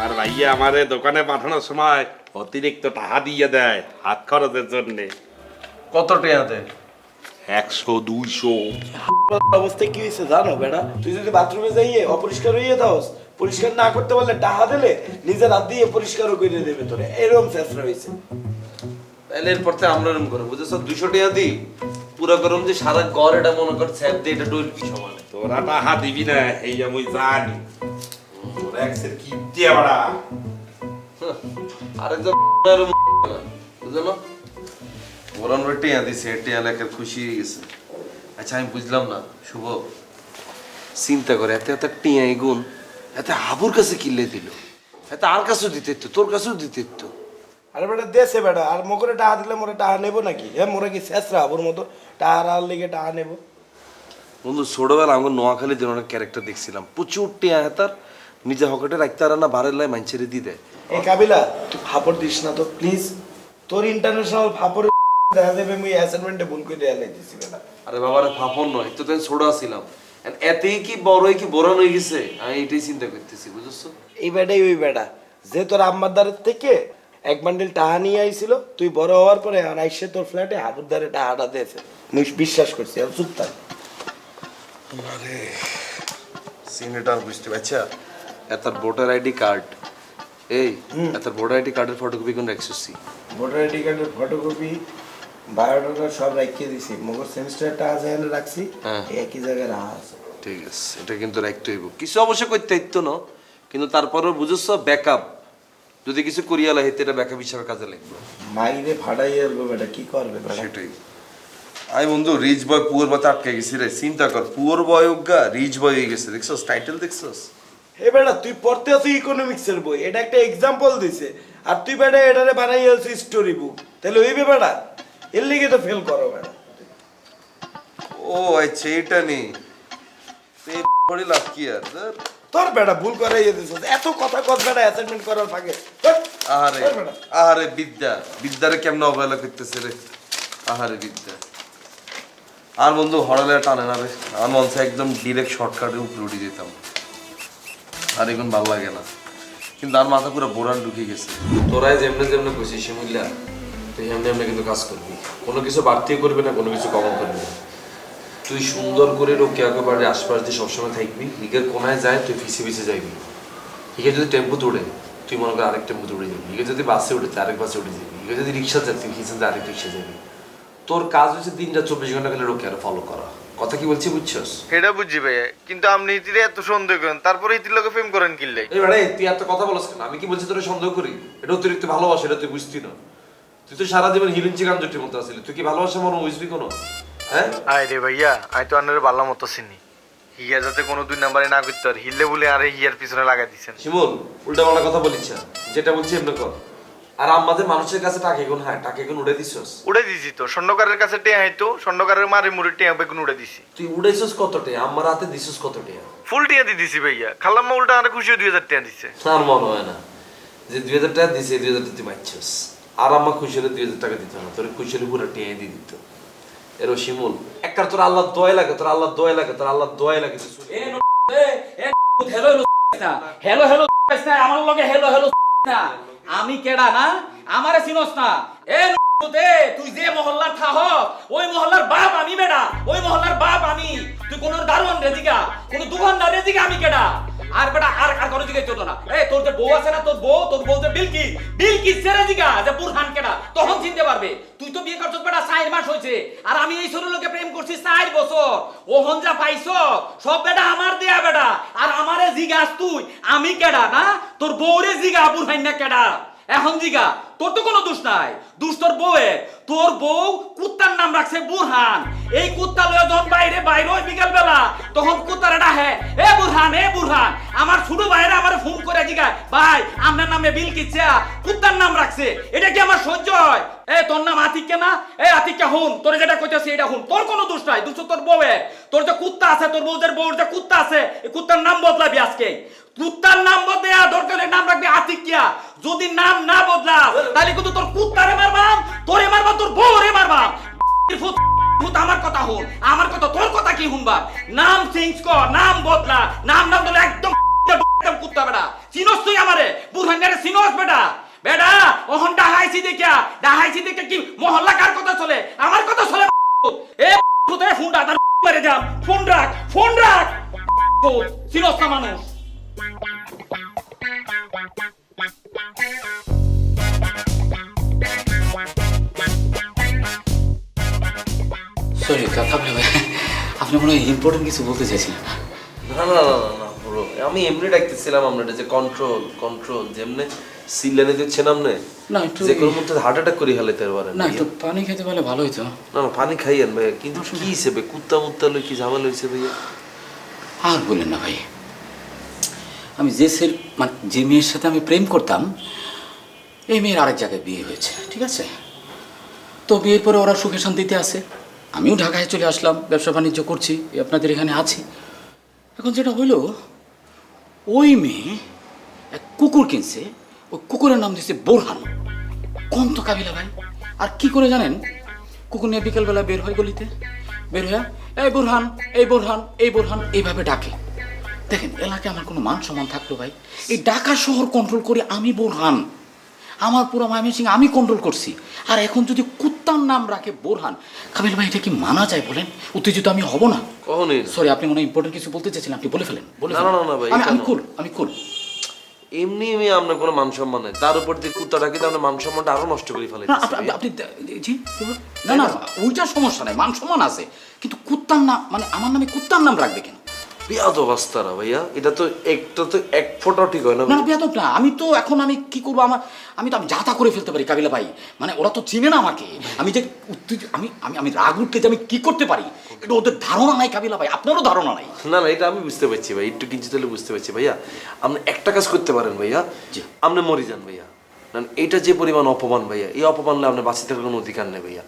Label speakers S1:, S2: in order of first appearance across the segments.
S1: আমার ভাইয়া আমারে দোকানে পাঠানোর সময় অতিরিক্ত টাকা দিয়ে দেয় হাত খরচের জন্যে।
S2: কত টেয়াতে
S1: একশো দুইশো।
S3: অবস্থায় কি হয়েছে জানো বেটা? তুই যদি বাথরুমে যাইয়ে অপরিষ্কার হইয়ে দাওস পরিষ্কার না করতে পারলে টাহা দিলে নিজের হাত দিয়ে পরিষ্কারও করে দেবে তোরে। এরকম চেষ্টা হয়েছে।
S2: তাহলে এরপর থেকে আমরা এরকম করব। বুঝেছ? দুশো টাকা দিই। পুরো গরম যে সারা ঘর এটা মনে কর স্যাপ দিয়ে এটা ডুল সমানে।
S1: তোরা টাকা দিবি না এই আমি জানি। তোরা কি দিয়ে বাড়া
S2: আরেকজন বুঝলো? না টিয়া দিছে টিয়া লেখার খুশি হয়ে গেছে। আচ্ছা আমি বুঝলাম না শুভ। চিন্তা করে এত এত টিয়া গুণ এত হাবুর কাছে কিনলে দিল? এত আর কাছেও দিতে তোর কাছেও দিতে।
S3: আরে বেটা দেশে বেটা আর মকরে টাহা দিলে মোরে টাহা নেব নাকি? হ্যাঁ মোরে কি শেষরা আবুর মতো? টাহার আর লেগে টাহা নেব।
S2: বন্ধু ছোটবেলা আমার নোয়াখালী দিন অনেক ক্যারেক্টার দেখছিলাম। প্রচুর টিয়া হেতার নিজে হকেটে রাখতে আর না বারের লাই মাইনছেরে দিয়ে দেয়
S3: এই কাবিলা তুই ফাপড় দিস না তো প্লিজ তোর ইন্টারন্যাশনাল ফাপড় দেখা যাবে মুই অ্যাসাইনমেন্টে ভুল করে দেয়া লাইতেছি বেটা।
S2: আরে বাবারে ফাফন নয় তো তাই ছোট ছিলাম এতেই কি বড় হয়ে কি বড় হয়ে গেছে? আমি এটাই চিন্তা করতেছি বুঝছ?
S3: এই বেটাই ওই বেটা। যে তোর আম্মার দ্বারের থেকে এক বান্ডিল টাহা নিয়ে আইছিল তুই বড় হওয়ার পরে আর আইসে তোর ফ্ল্যাটে হাবুর দ্বারে টাহাটা দিয়েছে। মুই বিশ্বাস করছি আর চুপ থাক।
S2: আরে সিনেটার বুঝতে পারছা এতার ভোটার আইডি কার্ড। এই এতার ভোটার আইডি কার্ডের ফটোকপি কোন রাখছিস
S3: ভোটার আইডি কার্ডের ফটোকপি বায়োডাটা সব রাখিয়ে দিছি। মগর সেমিস্টার টাহা যেখানে রাখছি।
S2: হ্যাঁ।
S3: একই জায়গায় রাখা আছে।
S2: ঠিক আছে এটা কিন্তু রাখতে হইব। কিছু অবশ্য করতে হইতো না কিন্তু তারপরেও বুঝছ ব্যাকআপ যদি কিছু করিয়া লাগে এটা ব্যাকআপ হিসাবে কাজে লাগবে।
S3: মাইরে ফাটাই আসব বেটা কি করবে
S2: সেটাই। আই বন্ধু রিচ বয় পুয়ার বয় আটকে গেছি রে। চিন্তা কর পুয়ার বয় অজ্ঞা রিচ বয় হয়ে গেছে। দেখছস টাইটেল দেখছস?
S3: বেটা তুই পড়তে আছিস ইকোনমিক্সের বই এটা একটা এক্সাম্পল দিছে। আর তুই বেটা এটারে বানাই আছিস স্টোরি বুক তাহলে হইবে বেটা? এর লিগে তো ফেল করো বেটা।
S2: ও আচ্ছা এটা নেই পড়ে লাভ কি আর।
S3: তোর বেটা ভুল করাই দিছিস এত কথা কথা বেটা অ্যাসাইনমেন্ট করার ফাঁকে।
S2: আহারে আহারে বিদ্যা। বিদ্যারে কেমন অবহেলা করতেছে রে? আহারে বিদ্যা। আর বন্ধু হরালে টানে না রে। আমার মন চায় একদম ডিরেক্ট শর্টকাটে উপরে উঠে যেতাম। আর এখন ভালো লাগে না। কিন্তু আর মাথা পুরো বোরান ঢুকে গেছে। তোরাই যেমনে যেমনে কইছিস শিমুল্লা তুই এমনি এমনি কিন্তু কাজ করবি। কোনো কিছু বাড়তিও করবি না, কোনো কিছু কমও করবি না। তুই সুন্দর করে রোকে একেবারে আশপাশ দিয়ে সবসময় থাকবি। হিগের কোনায় যায়, তুই ফিসে ফিসে যাইবি। হিগে যদি টেম্পু তোড়ে, তুই মনে কর আরেক টেম্পু উড়ে যাবি। হিগে যদি বাসে উঠে আরেক বাসে উঠে যাবি। হিগে যদি রিক্সা যায় তুই হিসেবে আরেক রিক্সা যাবি। তোর কাজ হচ্ছে দিনটা চব্বিশ ঘণ্টা গেলে রোকে আর ফলো করা। কথা কি বলছি বুঝছস?
S4: সেটা বুঝছি ভাই কিন্তু আপনি ইতিরে এত সন্দেহ করেন তারপরে ইতির লোকে প্রেম করেন
S2: এই তুই এত কথা বলছ কেন? আমি কি বলছি তোর সন্দেহ করি? এটা অতিরিক্ত ভালোবাসা এটা তুই বুঝতি না। তুই তো সারা জীবন জটির মতো আসলি তুই কি ভালোবাসা মনে বুঝবি কোনো? হ্যাঁ?
S4: আয় রে ভাইয়া আমি তো ভালো মতো চিনি। হিয়া যাতে কোনো দুই নাম্বারে না করতে পারে হিললে বলে আরে হিয়ার পিছনে লাগাই দিচ্ছেন
S2: শিমুল উল্টা পাল্টা কথা বলিস যেটা বলছি এমনি কর। আর আমাদের মানুষের কাছে টাকা গুণ হ্যাঁ টাকা গুণ উড়ে দিছস
S4: উড়ে দিছি তো স্বর্ণকারের কাছে টেয়া হইতো স্বর্ণকারের মারি মুড়ি টেয়া বেগুন উড়ে দিছি
S2: তুই উড়াইছস কত টে আমার হাতে দিছস কত টে
S4: ফুল টিয়া দিয়ে দিছি ভাইয়া খালাম্মা উল্টা আরে খুশি দুই হাজার টিয়া দিচ্ছে
S2: আর মনে হয় না যে দুই হাজার টাকা দিছে দুই হাজার টাকা তুই পাচ্ছস আর আমার খুশি হলে দুই হাজার টাকা দিত না তোর খুশি হলে পুরো টেয়ে দিয়ে দিত এরো শিমুল একবার তোর আল্লাহ দয় লাগে তোর আল্লাহ দয় লাগে তোর আল্লাহ দয় লাগে।
S5: হেলো হেলো হেলো হেলো আমার লগে হেলো হেলো না আমি কেডা না? আমারে চিনস না। এ তুই যে মহল্লার থাহ ওই মহল্লার বাপ আমি বেডা ওই মহল্লার বাপ আমি। তুই কোন দারোয়ান রেজিকা কোন দোকানদার রেজিকা আমি কেডা? আর বেটা, আর আর কোনো দিকে চলো না। এ, তোর যে বউ আছে না, তোর বউ তোর বউ যে বিলকি বিলকি সেরে দিগা যে বুরহান কেডা, তখন চিনতে পারবে। তুই তো বিয়ে করছিস বেটা, চার মাস হয়েছে, আর আমি এই ছোট লোকে প্রেম করছি চার বছর। ও হঞ্জা পাইছো, সব বেটা আমার দেয়া বেটা। আর আমারে জিগাস তুই, আমি কেডা না? তোর বউরে জিগা বুরহান না কেডা? এখন জিগা তোর তো কোনো দোষ নাই। দোষ তোর বউয়ের। তোর বউ কুত্তার নাম রাখছে বুরহান। এই কুত্তা লয়ে যখন বাইরে বাইরে ওই বিকাল বেলা তখন কুত্তার ডাহে এ বুরহান এ বুরহান, আমার ছোট ভাইরা আমার ফোন করে জিগায় ভাই, আপনার নামে বিল কিচ্ছা কুত্তার নাম রাখছে, এটা কি আমার সহ্য হয়? এ, তোর নাম আতিককে না, এ আতিককে হুন, তোর যেটা কইতাছি এটা হুন, তোর কোনো দোষ নাই, দোষ তোর বউয়ের, তোর যে কুত্তা আছে, তোর বউদের বউর যে কুত্তা আছে এই কুত্তার নাম বদলাবি আজকে, কুত্তার নাম বদলে দরকার নাম রাখবি আতিকিয়া, যদি নাম না বদলাস, তাহলে কিন্তু তোর কুত্তারে মারবাম, তোরে মারবাম, তোর বউরে মারবাম আমার কথা হুন আমার কথা, তোর কথা কি হুনবা? নাম চেঞ্জ কর, নাম বদলা, নাম না বদলে একদম কুত্তা বেটা চিনস তুই আমারে? বুরহানের চিনস বেটা। বেটা ওহন ডাহাইছি দেখিয়া, ডাহাইছি দেখে কি মহল্লা কার কথা চলে? আমার কথা চলে এ মেরে যাম। ফোন রাখ ফোন রাখ। চিনস না মানুষ।
S6: সরি কথা বলে আপনি মনে হয় ইম্পর্টেন্ট কিছু বলতে চাইছিলেন?
S2: না না না না না bro, আমি এমনি ডাকতেছিলাম আপনার যে কন্ট্রোল কন্ট্রোল যেমনি সিলেনে দিচ্ছেন আপনি
S6: না, একটু-
S2: যে কোনো মধ্যে হার্ট অ্যাটাক করে হালাইতে পারেন
S6: না একটু পানি খেতে পারলে ভালো হতো
S2: না না পানি খাইয়েন ভাইয়া কিন্তু কি হিসেবে? কুত্তা মুত্তা লই কি ঝামেলা হয়েছে ভাইয়া?
S6: আর বলেন না ভাই। আমি যে সের মানে যে মেয়ের সাথে আমি প্রেম করতাম এই মেয়ের আরেক জায়গায় বিয়ে হয়েছে ঠিক আছে? তো বিয়ের পরে ওরা সুখে শান্তিতে আছে। আমিও ঢাকায় চলে আসলাম, ব্যবসা বাণিজ্য করছি আপনাদের এখানে আছি। এখন যেটা হইল ওই মেয়ে এক কুকুর কিনছে, ওই কুকুরের নাম দিচ্ছে বোরহান। কোন তো কাবিলা ভাই। আর কি করে জানেন, কুকুর নিয়ে বিকেলবেলা বের হয় গলিতে। বের হয়ে এই বোরহান এই বোরহান এই বোরহান, এইভাবে ডাকে। দেখেন, এলাকায় আমার কোনো মান সম্মান থাকল ভাই। এই ঢাকা শহর কন্ট্রোল করে আমি বোরহান। আমার পুরো ময়মনসিং আমি কন্ট্রোল করছি। আর এখন যদি কুত্তার নাম রাখে বোরহান কাবিল ভাই এটা কি মানা যায় বলেন? উত্তেজিত আমি হব না?
S2: কখনই
S6: সরি আপনি মনে ইম্পর্টেন্ট কিছু বলতে চাইছিলেন আপনি বলে ফেলেন বলে
S2: না, না, না, ভাই,
S6: আমি- কুল আমি কুল
S2: এমনি আমি আপনার কোনো মান সম্মান নাই। তার উপর দিয়ে কুত্তা ডাকি আপনার মান সম্মানটা আরও নষ্ট করে ফেলে
S6: আপনি আপনি- আপনি জি না না ওইটা সমস্যা নাই মান সম্মান আছে। কিন্তু কুত্তার নাম মানে আমার নামে কুত্তার নাম রাখবে কেন?
S2: বিয়াদ অবস্থারা ভাইয়া এটা তো একটা তো এক ফোটাও ঠিক হয় না
S6: না বেয়াদব না আমি তো এখন আমি কি করব আমার আমি তো আমি যাতা করে ফেলতে পারি কাবিলা ভাই। মানে ওরা তো চিনে না আমাকে। আমি যে উত্তেজ আমি আমি আমি রাগ উঠতে যে আমি কি করতে পারি এটা ওদের ধারণা নাই কাবিলা ভাই আপনারও ধারণা নাই।
S2: না না এটা আমি বুঝতে পারছি ভাই একটু কিঞ্চিত হলে বুঝতে পারছি ভাইয়া। আপনি একটা কাজ করতে পারেন ভাইয়া
S6: জি।
S2: আপনি মরি যান ভাইয়া। না এটা যে পরিমাণ অপমান ভাইয়া এই অপমানলে আপনার বাঁচি থাকার কোনো অধিকার নেই ভাইয়া।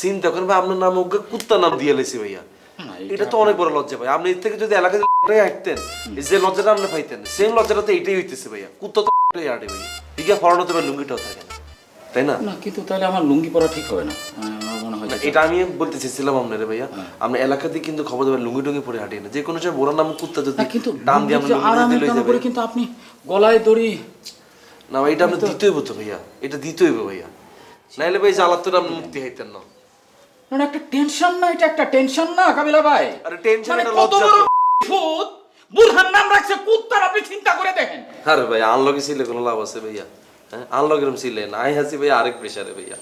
S2: চিন্তা করেন ভাই আপনার নাম ওকে কুত্তা নাম দিয়ে লেছি ভাইয়া। এটা তো অনেক বড় লজ্জা ভাই। আপনি এর থেকে যদি এলাকায় হাঁটতেন এই যে লজ্জাটা আপনি পাইতেন সেম লজ্জাটা তো এটাই হইতেছে ভাইয়া। কুত্তা তো হাঁটে ভাইয়া। ঠিক আছে ফরানো তো লুঙ্গিটাও থাকে না। তাই না?
S6: না কিন্তু তাহলে আমার লুঙ্গি পরা ঠিক হবে না। হয়
S2: এটা আমি বলতে চেয়েছিলাম আপনার ভাইয়া। আমরা এলাকাতে কিন্তু খবর দেবেন লুঙ্গি টুঙ্গি পরে হাঁটি না। যে কোনো সময় বোরার নাম কুত্তা যদি
S6: কিন্তু
S2: টান দিয়ে আমরা লুঙ্গি দিলে
S6: কিন্তু আপনি গলায় দড়ি
S2: না এটা আপনি দিতে হইব তো ভাইয়া। এটা দিতে হইব ভাইয়া। নাইলে ভাই জ্বালাত তো আপনি মুক্তি হইতেন না।
S6: না না, একটা টেনশন না এটা একটা টেনশন না কাবিলা ভাই?
S2: আরে tension
S6: মানে কত
S2: লজ্জা
S6: ভূত? বুরহান নাম রাখছে কুত্তার আপনি চিন্তা করে দেখেন।
S2: আরে ভাই আনলগে ছিলে কোনো লাভ আছে ভাইয়া? হ্যাঁ আনলগে এরম ছিলে না আই হাসি ভাইয়া আরেক প্রেশারে ভাইয়া।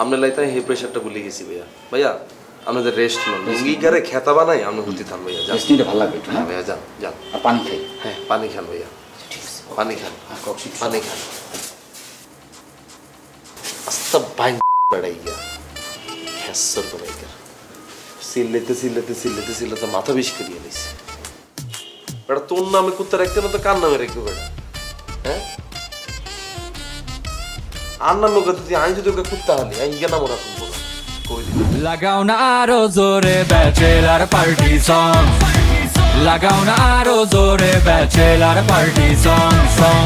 S2: আমরা লাইতে হে প্রেশারটা ভুলে গেছি ভাইয়া। ভাইয়া আমাদের রেস্ট লন লুঙ্গি কারে খেতা বানাই আমরা হুতি থান ভাইয়া যান।
S6: টেস্টিংটা ভালো লাগবে
S2: হ্যাঁ ভাইয়া যান যান।
S6: আর পানি খাই।
S2: হ্যাঁ পানি খান ভাইয়া।
S6: ঠিক আছে।
S2: পানি খান।
S6: কক্সি
S2: পানি খান। আস্তা বাইন বেড়াই গিয়া। হ্যাসর করে গিয়া সিল্লেতে সিল্লেতে সিল্লেতে সিল্লেতে মাথা বিষ করিয়ে নিছে। বেটা, তোর নামে কুত্তা রাখতে না তো কার নামে রাখব হ্যাঁ? আর নামে ওকে তুই আমি যদি ওকে কুত্তা হালি আমি ইয়া নাম রাখুন বলো
S7: লাগাও না আরও জোরে ব্যাচেলার পার্টি সং লাগাও না আরও জোরে ব্যাচেলার পার্টি সং সং